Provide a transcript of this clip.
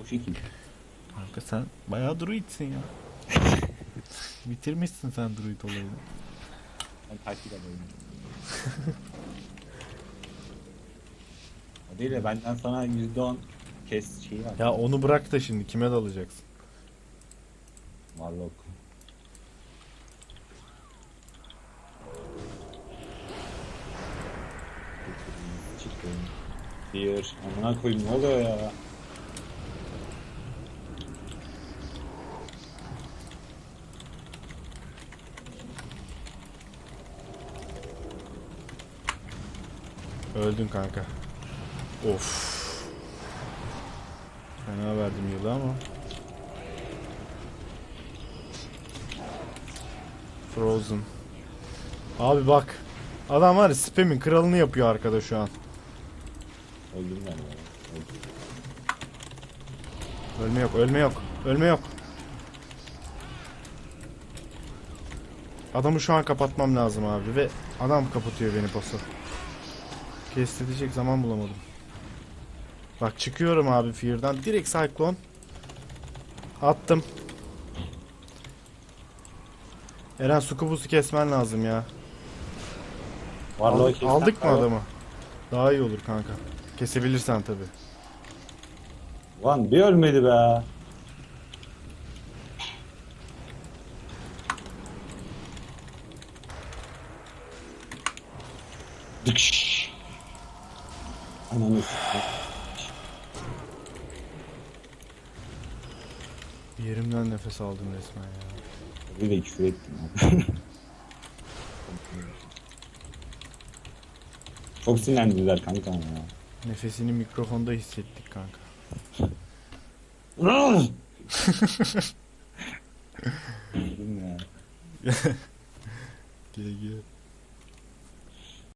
O şekil. Kanka sen bayağı druidsin ya. Bitirmişsin sen druid olayını. Ben takip ederim. o değil de benden sana %10 kes şeyi var. Ya onu bırak da şimdi kime dalacaksın? Warlock. Çıktım. Bir. Amına koyayım ne oluyor ya? Öldün kanka. Of. Fena verdim yılı ama. Frozen. Abi bak. Adam var ya spam'in kralını yapıyor arkada şu an. Öldüm ben ya. Ölme yok, ölme yok, ölme yok. Adamı şu an kapatmam lazım abi ve adam kapatıyor beni pası. Kestirecek zaman bulamadım. Bak çıkıyorum abi Fear'dan. Direkt Cyclone. Attım. Eren Sukubus'u kesmen lazım ya. Aldık, aldık mı adamı? Daha iyi olur kanka. Kesebilirsen tabi. Lan bir ölmedi be. Dıkş. Ananı. Yerimden nefes aldım resmen ya. Bir de küfür ettim. abi. Çok sinirlendiler kanka ya. Nefesini mikrofonda hissettik kanka. Ya. Gel gel.